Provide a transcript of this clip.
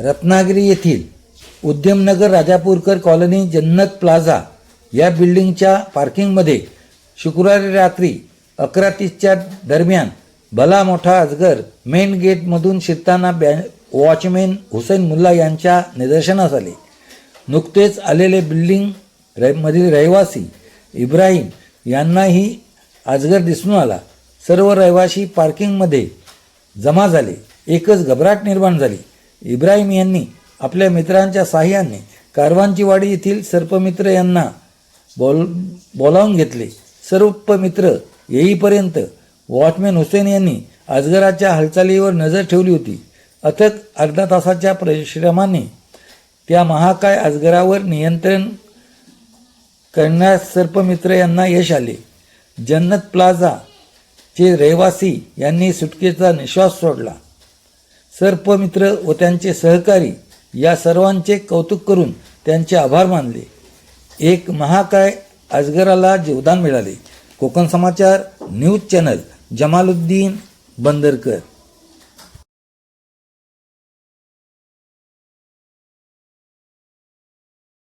रत्नागिरी येथील उद्यमनगर राजापूरकर कॉलनी जन्नत प्लाझा या बिल्डिंगच्या पार्किंगमध्ये शुक्रवारी रात्री अकरा तीसच्या दरम्यान भला मोठा अजगर मेन गेटमधून शिरताना बॅ वॉचमॅन हुसेन मुल्ला यांच्या निदर्शनास आले. नुकतेच आलेले बिल्डिंग रे मधील रहिवासी इब्राहिम यांनाही अजगर दिसून आला. सर्व रहिवासी पार्किंगमध्ये जमा झाले. एकच घबराट निर्माण झाली. इब्राहिम यांनी आपल्या मित्रांच्या साह्याने कारवांचीवाडी येथील सर्पमित्र यांना बोल बोलावून घेतले. सर्वपमित्र येईपर्यंत वॉचमॅन हुसेन यांनी अजगराच्या हालचालीवर नजर ठेवली होती. अथक अर्धा तासाच्या परिश्रमाने त्या महाकाय अजगरावर नियंत्रण करण्यास सर्पमित्र यांना यश आले. जन्नत प्लाझा चे रहिवासी यांनी सुटकेचा निश्वास सोडला. सर्पमित्र व त्यांचे सहकारी या सर्वांचे कौतुक करून त्यांचे आभार मानले. एक महाकाय अजगराला जीवदान मिळाले. Konkan Samachar news channel Jamaluddin Bandarkar.